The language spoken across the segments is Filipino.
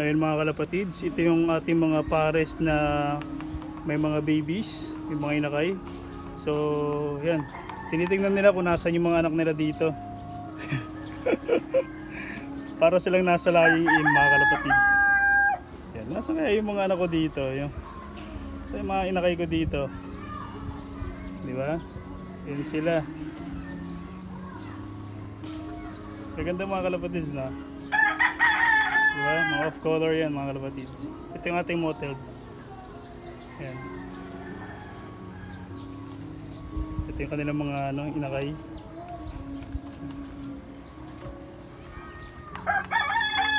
Ayun mga kalapatids, ito yung ating mga pares na may mga babies, yung mga inakay. So, yan. Tinitingnan nila kung nasan yung mga anak nila dito. Para silang nasa lying in mga kalapatids. Yan, nasa kaya yung mga anak ko dito. Yung, so, yung mga inakay ko dito. Di ba? Yan sila. Maganda mga kalapatids na. Diba? Mga off color yan mga kalapatids. Ito yung ating motel. Yan. Ito yung kanilang mga ano, inakay.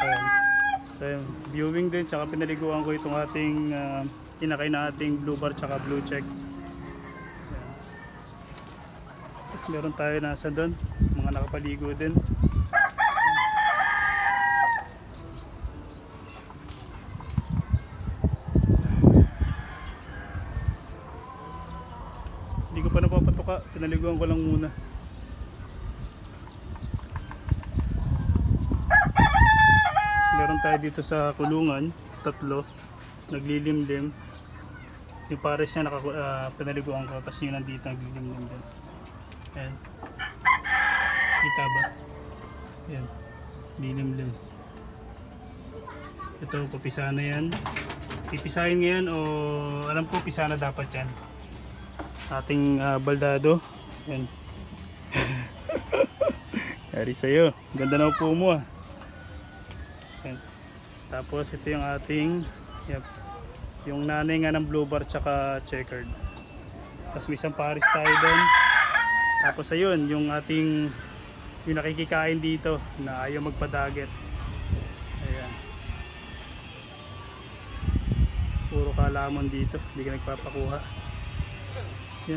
Ayan. So, yun. viewing din, tsaka pinaliguan ko itong ating ah, inakay na ating blue bar tsaka blue check. Ayan. Tapos meron tayo nasa doon, mga nakapaligo din. Hindi ko pa napapatuka, pinaliguan ko lang muna. Meron tayo dito sa kulungan, tatlo, naglilimlim. Yung pares niya naka, ah, pinaliguan ko, tapos yun nandito naglilimlim din. Ayan. Kita ba? Ayan. Lilimlim. Ito, papisa na yan. Pipisahin ngayon o alam ko pisa na dapat yan ating ah, baldado. Yan. Yari sa'yo. Ganda na upo mo ah. Tapos ito yung ating yep, yung nanay nga ng blue bar tsaka checkered. Tapos may isang pares tayo doon. Tapos ayun, yung ating yung nakikikain dito na ayaw magpadaget. Ayan. Puro kalamon dito, hindi ka nagpapakuha.